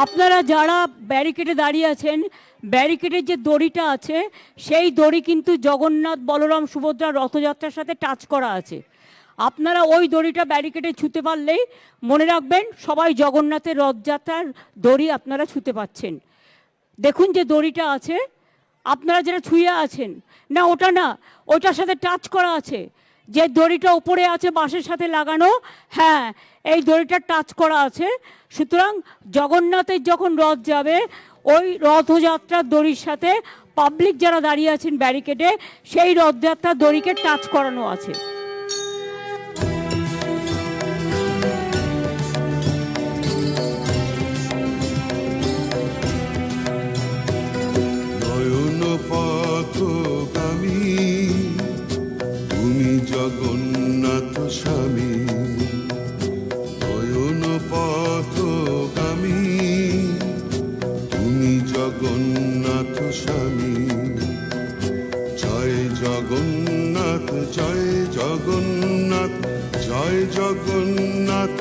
আপনারা যারা ব্যারিকেডে দাঁড়িয়ে আছেন, ব্যারিকেডের যে দড়িটা আছে, সেই দড়ি কিন্তু জগন্নাথ বলরাম সুভদ্রা রথযাত্রার সাথে টাচ করা আছে। আপনারা ওই দড়িটা ব্যারিকেডে ছুতে পারলেই মনে রাখবেন, সবাই জগন্নাথের রথযাত্রার দড়ি আপনারা ছুতে পাচ্ছেন। দেখুন যে দড়িটা আছে, আপনারা যারা ছুঁয়ে আছেন, না, ওটা না, ওটার সাথে টাচ করা আছে। যে দড়িটা উপরে আছে বাঁশের সাথে লাগানো হ্যাঁ এই দড়িটা টাচ করা আছে। সুতরাং জগন্নাথের যখন রথ যাবে, ওই রথযাত্রার দড়ির সাথে পাবলিক যারা দাঁড়িয়ে আছেন ব্যারিকেডে সেই রথযাত্রার দড়িকে টাচ করানো আছে। জগন্নাথ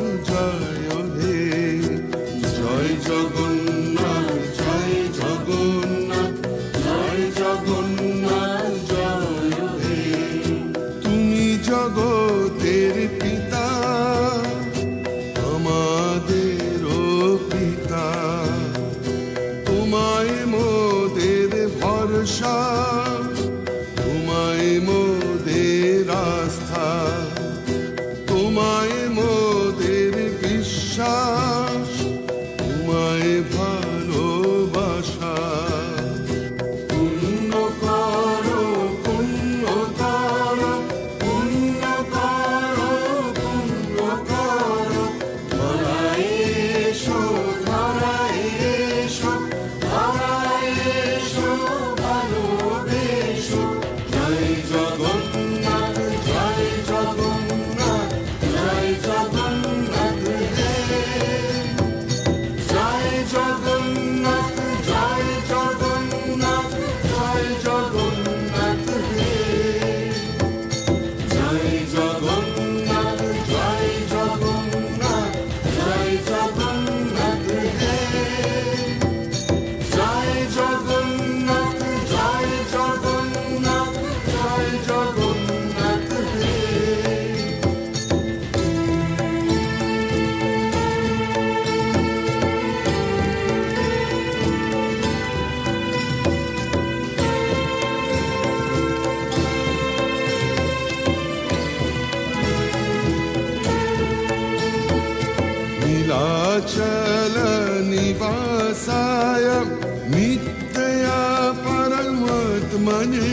निवासाय नित्या परमात्मने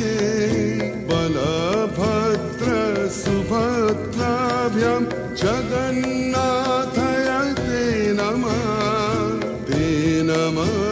बलभद्र सुभद्राभ्यां जगन्नाथय ते नमः ते नमः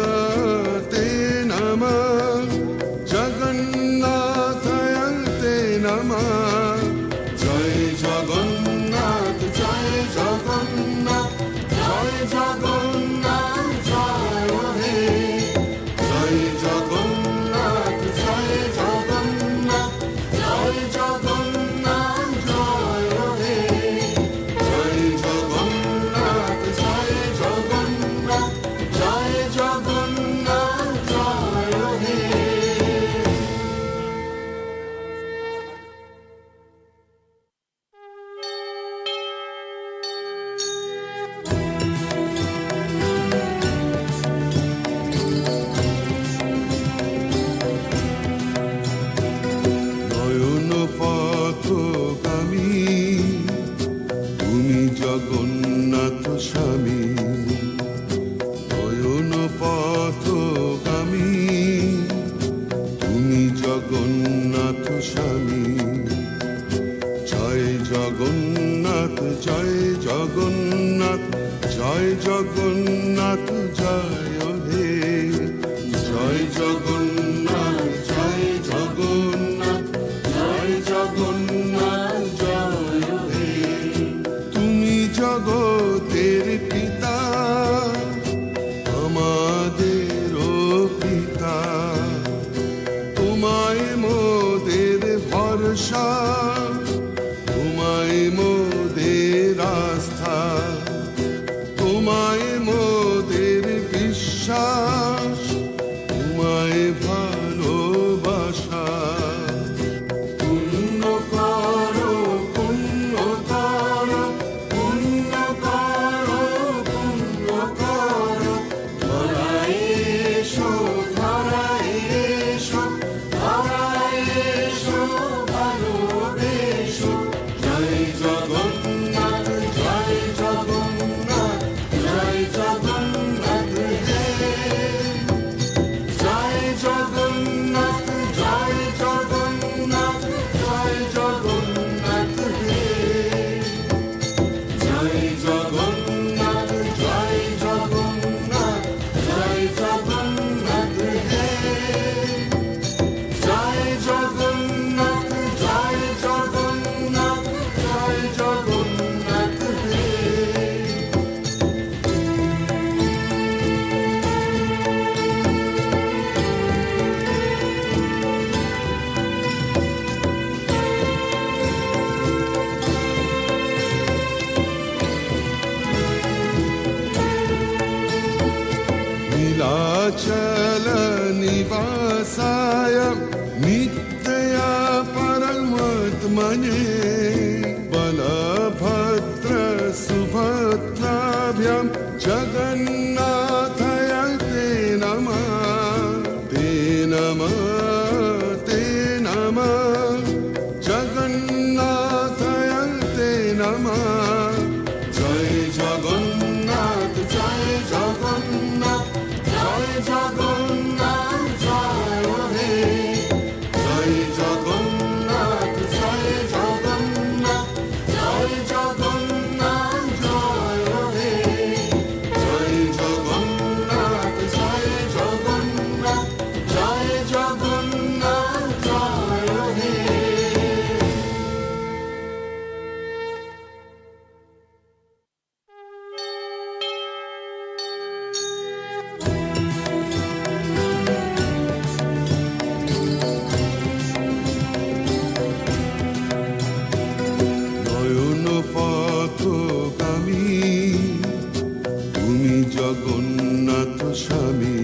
泣く चलनिवासाय नित्यया परमात्मने बलभद्रसुभद्राभ्यं जगन्ना তুমি জগন্নাথ স্বামী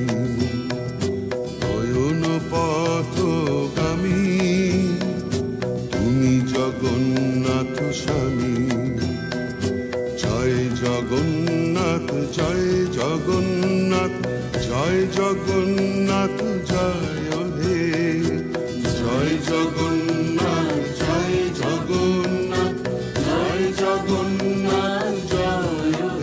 নয়ন পথগামী। তুমি জগন্নাথ স্বামী জয় জগন্নাথ জয় জগন্নাথ জয় জগন্নাথ